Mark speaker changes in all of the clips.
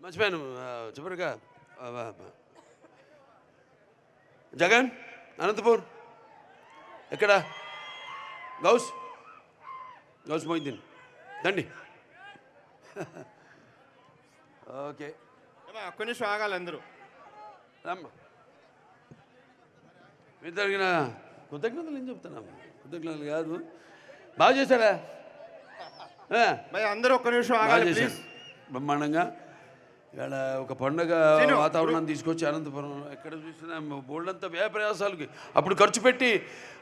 Speaker 1: మర్చిపోయాను. చివరిగా. జగన్ అనంతపూర్. ఎక్కడ? గౌస్. గౌస్ మొయిద్దీన్ దండి. ఓకే.
Speaker 2: ఒక్క నిమిషం ఆగాలి అందరూ.
Speaker 1: రమ్మ. మీరు జరిగిన కృతజ్ఞతలు ఏం చెప్తున్నాము కృతజ్ఞతలు కాదు. బాగా చేశారా
Speaker 2: అందరూ ఒక్క నిమిషం ఆగాలి
Speaker 1: బ్రహ్మాండంగా. ఇక్కడ ఒక పండగ
Speaker 2: శ్రీను,
Speaker 1: వాతావరణాన్ని తీసుకొచ్చి అనంతపురం ఎక్కడ చూసినా బోల్డంతా వ్యయ ప్రయాసాలకి అప్పుడు ఖర్చు పెట్టి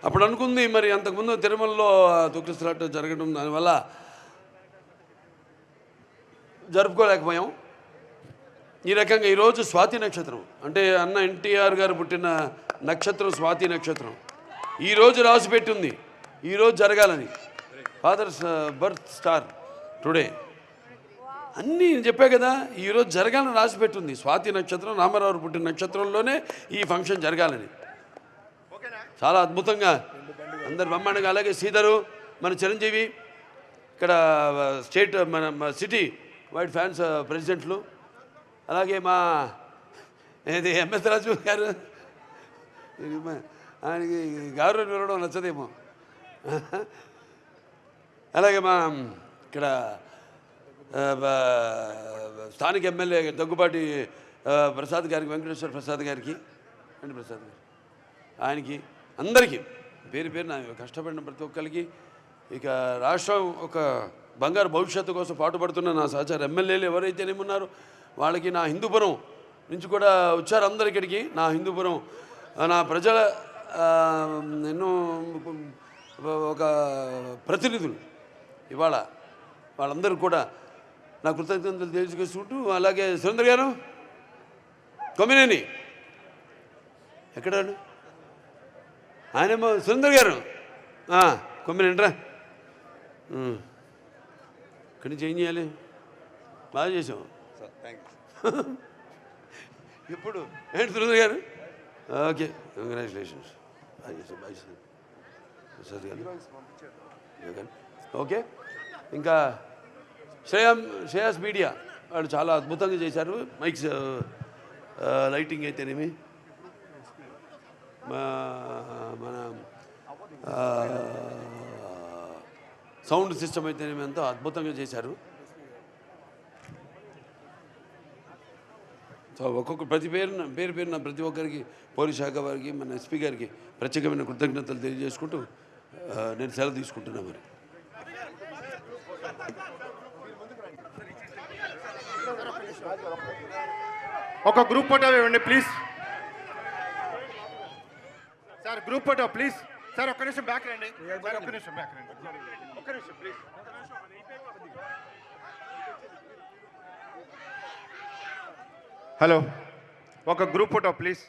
Speaker 1: అప్పుడు అనుకుంది మరి అంతకుముందు తిరుమలలో తొక్కిసలాట జరగడం దానివల్ల జరుపుకోలేకపోయాం. ఈ రకంగా ఈరోజు స్వాతి నక్షత్రం అంటే అన్న ఎన్టీఆర్ గారు పుట్టిన నక్షత్రం స్వాతి నక్షత్రం. ఈరోజు రాసి పెట్టింది ఈరోజు జరగాలని. ఫాదర్స్ బర్త్ స్టార్ టుడే అన్నీ నేను చెప్పా కదా ఈరోజు జరగాలని రాసి పెట్టింది. స్వాతి నక్షత్రం రామారావు పుట్టిన నక్షత్రంలోనే ఈ ఫంక్షన్ జరగాలని. చాలా అద్భుతంగా. అందరు బ్రహ్మాండంగా. అలాగే శ్రీధరు మన చిరంజీవి ఇక్కడ స్టేట్ మన సిటీ వైడ్ ఫ్యాన్స్ ప్రెసిడెంట్లు. అలాగే మా ఏది ఎంఎస్ రాజు గారు? ఇది ఆయనకి గారు పిలవడం నచ్చదేమో. అలాగే మా ఇక్కడ స్థానిక ఎమ్మెల్యే దగ్గుబాటి ప్రసాద్ గారికి వెంకటేశ్వర ప్రసాద్ గారికి వెంకట ప్రసాద్ గారు. ఆయనకి అందరికీ పేరు పేరు నా కష్టపడిన ప్రతి ఒక్కరికి ఇక రాష్ట్రం ఒక బంగారు భవిష్యత్తు కోసం పాటుపడుతున్న నా సహచార ఎమ్మెల్యేలు ఎవరైతేనేమున్నారో వాళ్ళకి నా హిందూపురం నుంచి కూడా వచ్చారు అందరు ఇక్కడికి. నా హిందూపురం నా ప్రజల ఎన్నో ఒక ప్రతినిధులు ఇవాళ వాళ్ళందరూ కూడా నా కృతజ్ఞతలు తెలియజేసుకుంటూ అలాగే సురేంద్ర గారు కొమ్మినేని. ఎక్కడ? ఆయనేమో సుందర్ గారు. కొమ్మినంట్రా ఇక్కడి నుంచి ఏం చేయాలి? బాగా చేసాం ఇప్పుడు ఏంటి సురేంద్ర గారు? ఓకే కంగ్రాచులేషన్స్ బాగా చేసాం బాగా చేసాం ఓకే ఇంకా శ్రేయాం శ్రేయాస్ మీడియా వాళ్ళు చాలా అద్భుతంగా చేశారు. మైక్స్ లైటింగ్ అయితేనేమి? మన సౌండ్ సిస్టమ్ అయితేనేమి ఎంతో అద్భుతంగా చేశారు. సో ఒక్కొక్క ప్రతి పేరున పేరు పేరున ప్రతి ఒక్కరికి పోలీస్ శాఖ వారికి మన ఎస్పీ గారికి ప్రత్యేకమైన కృతజ్ఞతలు తెలియజేసుకుంటూ నేను సెలవు తీసుకుంటున్నా మరి.
Speaker 2: ఒక గ్రూప్ ఫోటో ఇవ్వండి please sir group photo please sir ఒక్క నిమిషం బ్యాక్ రండి సార్ ఒక్క నిమిషం బ్యాక్ రండి ఒక్క నిమిషం ప్లీజ్ హలో ఒక గ్రూప్ ఫోటో ప్లీజ్